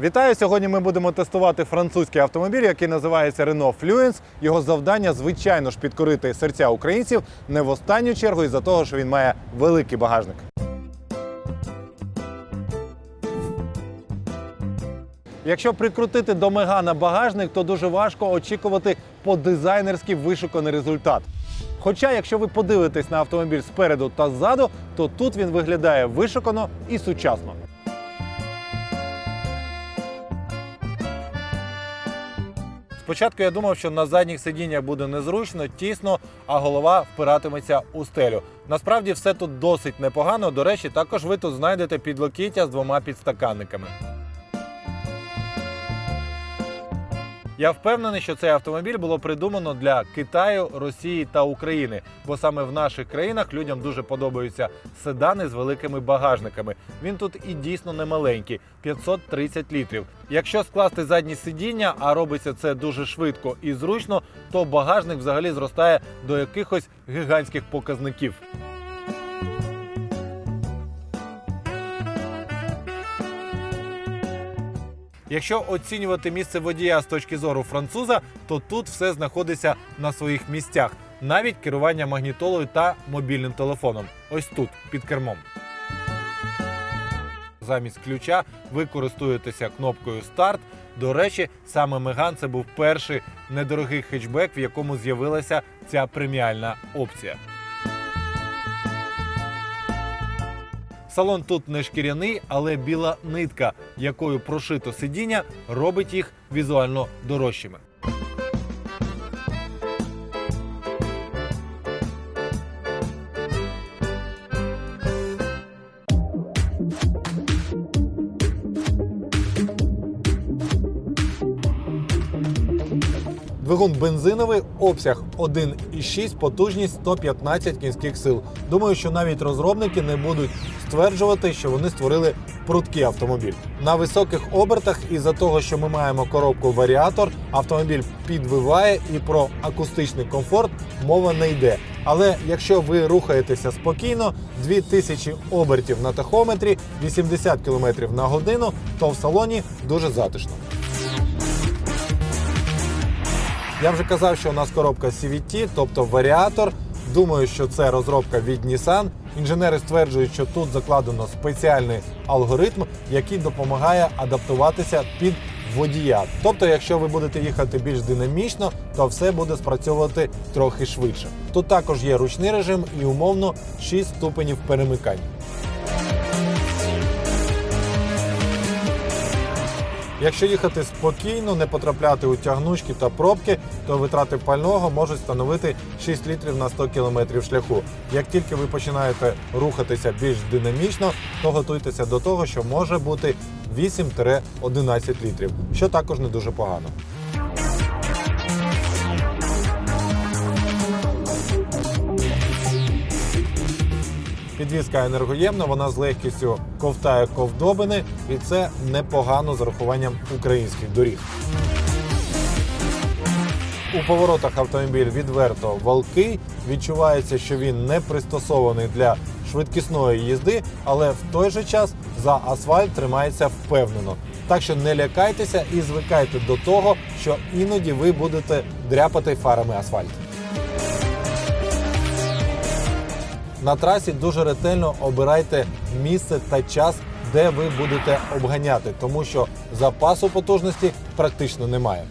Вітаю! Сьогодні ми будемо тестувати французький автомобіль, який називається Renault Fluence. Його завдання, звичайно ж, підкорити серця українців не в останню чергу із-за того, що він має великий багажник. Якщо прикрутити до Мегана багажник, то дуже важко очікувати по дизайнерськи вишуканий результат. Хоча, якщо ви подивитесь на автомобіль спереду та ззаду, то тут він виглядає вишукано і сучасно. Спочатку я думав, що на задніх сидіннях буде незручно, тісно, а голова впиратиметься у стелю. Насправді все тут досить непогано. До речі, також ви тут знайдете підлокіття з двома підстаканниками. Я впевнений, що цей автомобіль було придумано для Китаю, Росії та України, бо саме в наших країнах людям дуже подобаються седани з великими багажниками. Він тут і дійсно не маленький 530 літрів. Якщо скласти задні сидіння, а робиться це дуже швидко і зручно, то багажник взагалі зростає до якихось гігантських показників. Якщо оцінювати місце водія з точки зору француза, то тут все знаходиться на своїх місцях, навіть керування магнітолою та мобільним телефоном. Ось тут, під кермом. Замість ключа ви користуєтеся кнопкою старт. До речі, саме Меган це був перший недорогий хетчбек, в якому з'явилася ця преміальна опція. Салон тут не шкіряний, але біла нитка, якою прошито сидіння, робить їх візуально дорожчими. Двигун бензиновий, обсяг 1,6, потужність 115 кінських сил. Думаю, що навіть розробники не будуть стверджувати, що вони створили прудкий автомобіль. На високих обертах, із-за того, що ми маємо коробку варіатор, автомобіль підвиває і про акустичний комфорт мова не йде. Але якщо ви рухаєтеся спокійно, 2000 обертів на тахометрі, 80 км на годину, то в салоні дуже затишно. Я вже казав, що у нас коробка CVT, тобто варіатор. Думаю, що це розробка від Nissan. Інженери стверджують, що тут закладено спеціальний алгоритм, який допомагає адаптуватися під водія. Тобто, якщо ви будете їхати більш динамічно, то все буде спрацьовувати трохи швидше. Тут також є ручний режим і умовно 6 ступенів перемикань. Якщо їхати спокійно, не потрапляти у тягнучки та пробки, то витрати пального можуть становити 6 літрів на 100 км шляху. Як тільки ви починаєте рухатися більш динамічно, то готуйтеся до того, що може бути 8-11 літрів, що також не дуже погано. Підвізка енергоємна, вона з легкістю ковтає ковдобини, і це непогано з урахуванням українських доріг. У поворотах автомобіль відверто валкий. Відчувається, що він не пристосований для швидкісної їзди, але в той же час за асфальт тримається впевнено. Так що не лякайтеся і звикайте до того, що іноді ви будете дряпати фарами асфальт. На трасі дуже ретельно обирайте місце та час, де ви будете обганяти, тому що запасу потужності практично немає.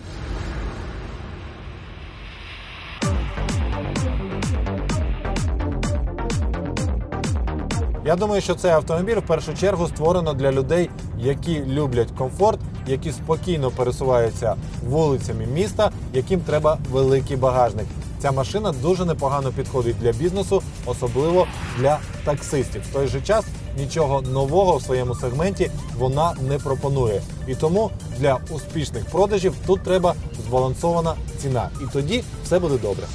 Я думаю, що цей автомобіль в першу чергу створено для людей, які люблять комфорт, які спокійно пересуваються вулицями міста, яким треба великий багажник. Ця машина дуже непогано підходить для бізнесу, особливо для таксистів. В той же час нічого нового в своєму сегменті вона не пропонує. І тому для успішних продажів тут треба збалансована ціна. І тоді все буде добре.